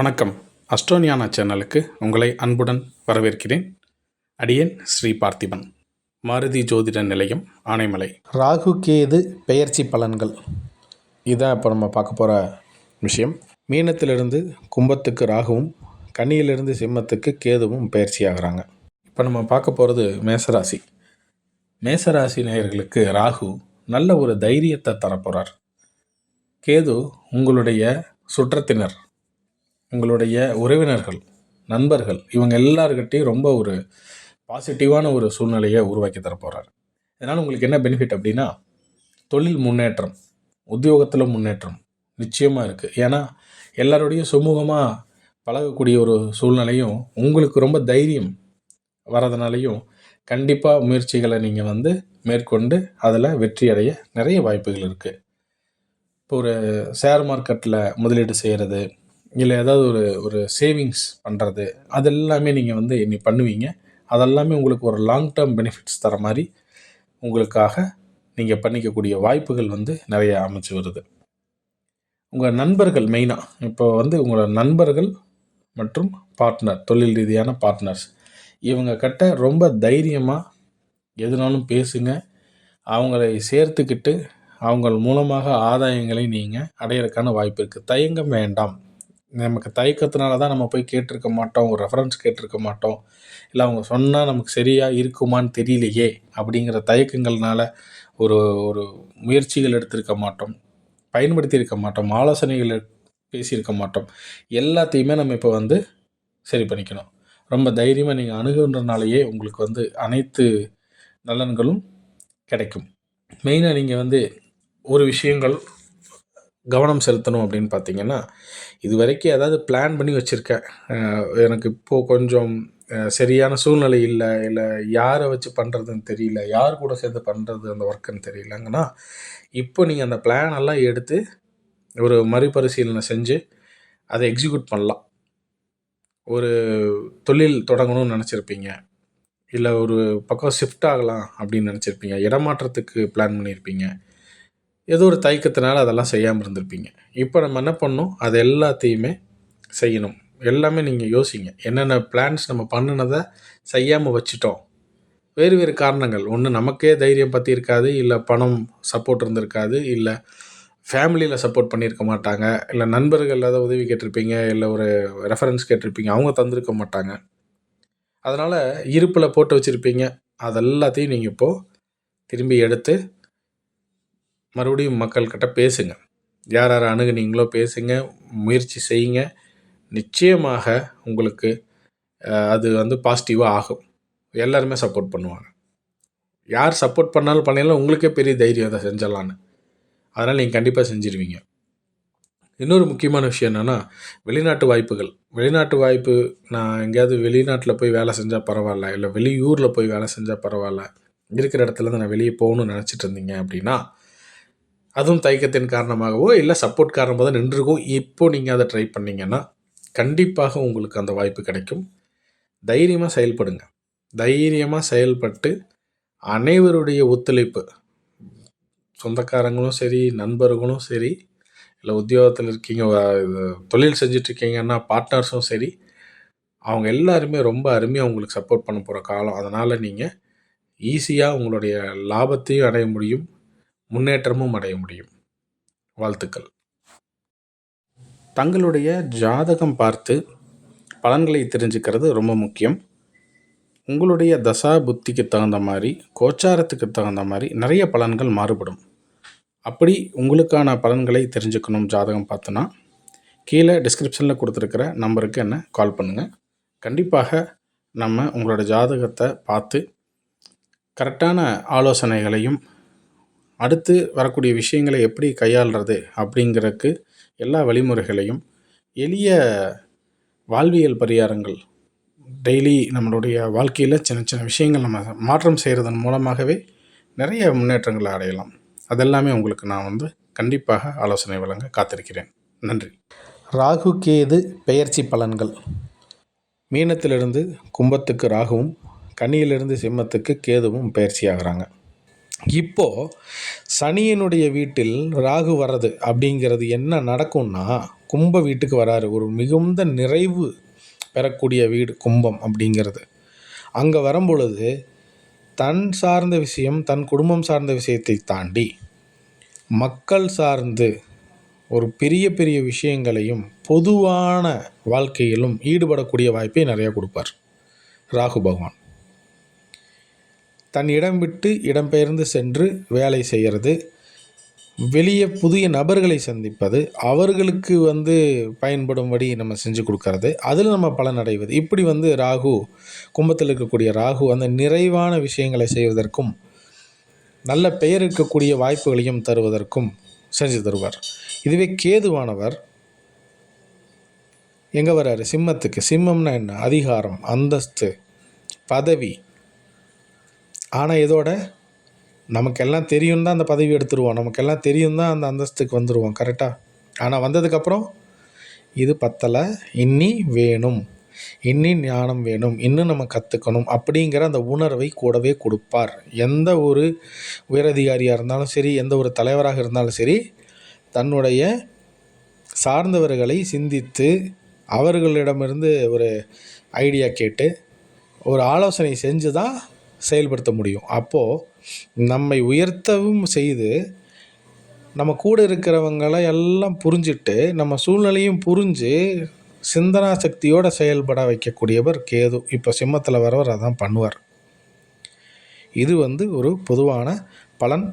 வணக்கம். அஸ்ட்ரோனியானா சேனலுக்கு உங்களை அன்புடன் வரவேற்கிறேன். அடியேன் ஸ்ரீ பார்த்திபன். மாருதி ஜோதிட நிலையம் ஆனைமலை. ராகு கேது பெயர்ச்சி பலன்கள். இதான் இப்போ நம்ம பார்க்க போகிற விஷயம். மீனத்திலிருந்து கும்பத்துக்கு ராகுவும் கனியிலிருந்து சிம்மத்துக்கு கேதுவும் பெயர்ச்சி ஆகிறாங்க. இப்போ நம்ம பார்க்க போகிறது மேசராசி. மேசராசி நேயர்களுக்கு ராகு நல்ல ஒரு தைரியத்தை தரப்போகிறார் கேது உங்களுடைய சுற்றத்தினர். உங்களுடைய உறவினர்கள் நண்பர்கள் இவங்க எல்லாருக்கிட்டையும் ரொம்ப ஒரு பாசிட்டிவான ஒரு சூழ்நிலையை உருவாக்கி தரப்போகிறார் இதனால் உங்களுக்கு என்ன பெனிஃபிட் அப்படின்னா தொழில் முன்னேற்றம் உத்தியோகத்தில் முன்னேற்றம் நிச்சயமாக இருக்குது ஏன்னா எல்லாரோடையும் சுமூகமாக பழகக்கூடிய ஒரு சூழ்நிலையும் உங்களுக்கு ரொம்ப தைரியம் வரதுனாலையும் கண்டிப்பாக முயற்சிகளை நீங்கள் வந்து மேற்கொண்டு அதில் வெற்றி அடைய நிறைய வாய்ப்புகள் இருக்குது இப்போ ஒரு ஷேர் மார்க்கெட்டில் முதலீடு செய்கிறது இல்லை ஏதாவது ஒரு ஒரு சேவிங்ஸ் பண்ணுறது அதெல்லாமே நீங்கள் வந்து இனி பண்ணுவீங்க. அதெல்லாமே உங்களுக்கு ஒரு லாங் டேர்ம் பெனிஃபிட்ஸ் தர மாதிரி உங்களுக்காக நீங்கள் பண்ணிக்கக்கூடிய வாய்ப்புகள் வந்து நிறைய அமைச்சு வருது. உங்கள் நண்பர்கள் மெயினாக இப்போ வந்து உங்களோட நண்பர்கள் மற்றும் பார்ட்னர் தொழில் ரீதியான பார்ட்னர்ஸ் இவங்க கிட்ட ரொம்ப தைரியமாக எதுனாலும் பேசுங்க. அவங்களை சேர்த்துக்கிட்டு அவங்க மூலமாக ஆதாயங்களை நீங்கள் அடையிறதுக்கான வாய்ப்பு இருக்குது தயங்கம் வேண்டாம். நமக்கு தயக்கத்தினால தான் நம்ம போய் கேட்டிருக்க மாட்டோம் ஒரு ரெஃபரன்ஸ் கேட்டிருக்க மாட்டோம். இல்லை அவங்க சொன்னால் நமக்கு சரியாக இருக்குமான்னு தெரியலையே அப்படிங்கிற தயக்கங்கள்னால ஒரு ஒரு முயற்சிகள் எடுத்திருக்க மாட்டோம். பயன்படுத்தியிருக்க மாட்டோம். ஆலோசனைகள் பேசியிருக்க மாட்டோம். எல்லாத்தையுமே நம்ம இப்போ வந்து சரி பண்ணிக்கணும். ரொம்ப தைரியமாக நீங்கள் அணுகுன்றனாலேயே உங்களுக்கு வந்து அனைத்து நலன்களும் கிடைக்கும். மெயினாக நீங்கள் வந்து ஒரு விஷயங்கள் கவனம் செலுத்தணும் அப்படின்னு பார்த்தீங்கன்னா இது வரைக்கும் ஏதாவது பிளான் பண்ணி வச்சுருக்கேன். எனக்கு இப்போது கொஞ்சம் சரியான சூழ்நிலை இல்லை இல்லை யாரை வச்சு பண்ணுறதுன்னு தெரியல யார் கூட சேர்ந்து பண்ணுறது அந்த ஒர்க்குன்னு தெரியலங்கன்னா இப்போ நீங்கள் அந்த பிளான் எல்லாம் எடுத்து ஒரு மறுபரிசீலனை செஞ்சு அதை எக்ஸிக்யூட் பண்ணலாம். ஒரு தொழில் தொடங்கணும்னு நினச்சிருப்பீங்க. இல்லை ஒரு பக்கம் ஷிஃப்ட் ஆகலாம் அப்படின்னு நினச்சிருப்பீங்க. இடமாற்றத்துக்கு பிளான் பண்ணியிருப்பீங்க. ஏதோ ஒரு தயக்கத்தினால அதெல்லாம் செய்யாமல் இருந்திருப்பீங்க. இப்போ நம்ம என்ன பண்ணணும்? அது எல்லாத்தையுமே செய்யணும். எல்லாமே நீங்கள் யோசிங்க. என்னென்ன பிளான்ஸ் நம்ம பண்ணினதை செய்யாமல் வச்சுட்டோம். வேறு வேறு காரணங்கள். ஒன்று நமக்கே தைரியம் பற்றி இருக்காது இல்லை பணம் சப்போர்ட் இருந்திருக்காது. இல்லை ஃபேமிலியில் சப்போர்ட் பண்ணியிருக்க மாட்டாங்க. இல்லை நண்பர்கள் ஏதாவது உதவி கேட்டிருப்பீங்க. இல்லை ஒரு ரெஃபரன்ஸ் கேட்டிருப்பீங்க. அவங்க தந்திருக்க மாட்டாங்க. அதனால் இருப்பில் போட்டு வச்சுருப்பீங்க. அதெல்லாத்தையும் நீங்கள் இப்போது திரும்பி எடுத்து மறுபடியும் மக்கள்கிட்ட பேசுங்க. யார் யார் அணுகுனீங்களோ பேசுங்க முயற்சி செய்யுங்க. நிச்சயமாக உங்களுக்கு அது வந்து பாசிட்டிவாக ஆகும். எல்லாருமே சப்போர்ட் பண்ணுவாங்க. யார் சப்போர்ட் பண்ணாலும் பண்ணாலும் உங்களுக்கே பெரிய தைரியம் அதை செஞ்சிடலான்னு அதனால் நீங்கள் கண்டிப்பாக செஞ்சிருவீங்க. இன்னொரு முக்கியமான விஷயம் என்னென்னா வெளிநாட்டு வாய்ப்புகள். வெளிநாட்டு வாய்ப்பு நான் எங்கேயாவது வெளிநாட்டில் போய் வேலை செஞ்சால் பரவாயில்ல இல்லை வெளியூரில் போய் வேலை செஞ்சால் பரவாயில்ல. இருக்கிற இடத்துலேருந்து நான் வெளியே போகணும்னு நினச்சிட்டு இருந்தீங்க அப்படின்னா அதுவும் தயக்கத்தின் காரணமாகவோ இல்லை சப்போர்ட் காரணமாக தான் நின்றுருக்கும் இப்போ நீங்கள் அதை ட்ரை பண்ணீங்கன்னா கண்டிப்பாக உங்களுக்கு அந்த வாய்ப்பு கிடைக்கும். தைரியமாக செயல்படுங்க. தைரியமாக செயல்பட்டு அனைவருடைய ஒத்துழைப்பு சொந்தக்காரங்களும் சரி நண்பர்களும் சரி இல்லை உத்தியோகத்தில் இருக்கீங்க தொழில் செஞ்சிட்ருக்கீங்கன்னா பார்ட்னர்ஸும் சரி அவங்க எல்லாருமே ரொம்ப அருமையாக உங்களுக்கு சப்போர்ட் பண்ண போகிற காலம். அதனால் நீங்கள் ஈஸியாக உங்களுடைய லாபத்தையும் அடைய முடியும். முன்னேற்றமும் அடைய முடியும். வாழ்த்துக்கள். தங்களுடைய ஜாதகம் பார்த்து பலன்களை தெரிஞ்சுக்கிறது ரொம்ப முக்கியம். உங்களுடைய தசா புத்திக்கு தகுந்த மாதிரி கோச்சாரத்துக்கு தகுந்த மாதிரி நிறைய பலன்கள் மாறுபடும். அப்படி உங்களுக்கான பலன்களை தெரிஞ்சுக்கணும் ஜாதகம் பார்த்தோன்னா கீழே டிஸ்கிரிப்ஷனில் கொடுத்துருக்கிற நம்பருக்கு என்ன கால் பண்ணுங்கள் கண்டிப்பாக நம்ம உங்களோட ஜாதகத்தை பார்த்து கரெக்டான ஆலோசனைகளையும் அடுத்து வரக்கூடிய விஷயங்களை எப்படி கையாளுறது அப்படிங்கிறதுக்கு எல்லா வழிமுறைகளையும் எளிய வாழ்வியல் பரிகாரங்கள் டெய்லி நம்மளுடைய வாழ்க்கையில் சின்ன சின்ன விஷயங்கள் நம்ம மாற்றம் செய்கிறதன் மூலமாகவே நிறைய முன்னேற்றங்களை அடையலாம். அதெல்லாமே உங்களுக்கு நான் வந்து கண்டிப்பாக ஆலோசனை வழங்க காத்திருக்கிறேன். நன்றி. ராகு கேது பெயர்ச்சி பலன்கள். மீனத்திலிருந்து கும்பத்துக்கு ராகுவும் கன்னியிலிருந்து சிம்மத்துக்கு கேதுவும் பெயர்ச்சி ஆகிறாங்க. இப்போது சனியினுடைய வீட்டில் ராகு வர்றது அப்படிங்கிறது என்ன நடக்கும்னா கும்ப வீட்டுக்கு வராரு. ஒரு மிகுந்த நிறைவு பெறக்கூடிய வீடு கும்பம் அப்படிங்கிறது. அங்கே வரும்பொழுது தன் சார்ந்த விஷயம் தன் குடும்பம் சார்ந்த விஷயத்தை தாண்டி மக்கள் சார்ந்து ஒரு பெரிய பெரிய விஷயங்களையும் பொதுவான வாழ்க்கையிலும் ஈடுபடக்கூடிய வாய்ப்பை நிறையா கொடுப்பார். ராகு பகவான். தன் இடம் விட்டு இடம்பெயர்ந்து சென்று வேலை செய்கிறது. வெளியே புதிய நபர்களை சந்திப்பது அவர்களுக்கு வந்து பயன்படும்படி நம்ம செஞ்சு கொடுக்கறது. அதில் நம்ம பலன் அடைவது இப்படி வந்து ராகு கும்பத்தில் இருக்கக்கூடிய ராகு அந்த நிறைவான விஷயங்களை செய்வதற்கும் நல்ல பெயர் இருக்கக்கூடிய வாய்ப்புகளையும் தருவதற்கும் செஞ்சு தருவார். இதுவே கேதுவானவர். எங்கே வர்றாரு? சிம்மத்துக்கு. சிம்மம்னா என்ன? அதிகாரம் அந்தஸ்து பதவி ஆனால் இதோட நமக்கெல்லாம் தெரியும் தான் அந்த பதவி எடுத்துருவோம். நமக்கெல்லாம் தெரியும் தான் அந்த அந்தஸ்துக்கு வந்துடுவோம் கரெக்டாக ஆனால் வந்ததுக்கப்புறம் இது பத்தலை. இன்னி வேணும். இன்னி ஞானம் வேணும். இன்னும் நம்ம கற்றுக்கணும் அப்படிங்கிற அந்த உணர்வை கூடவே கொடுப்பார். எந்த ஒரு உயரதிகாரியாக இருந்தாலும் சரி எந்த ஒரு தலைவராக இருந்தாலும் சரி தன்னுடைய சார்ந்தவர்களை சிந்தித்து அவர்களிடமிருந்து ஒரு ஐடியா கேட்டு ஒரு ஆலோசனை செஞ்சு தான் செயல்படுத்த முடியும். அப்போது நம்மை உயர்த்தவும் செய்து நம்ம கூட இருக்கிறவங்களை எல்லாம் புரிஞ்சிட்டு நம்ம சூழ்நிலையும் புரிஞ்சு சிந்தனா சக்தியோடு செயல்பட வைக்கக்கூடியவர் கேது. இப்போ சிம்மத்தில் வரவர் அதான் பண்ணுவார். இது வந்து ஒரு பொதுவான பலன்.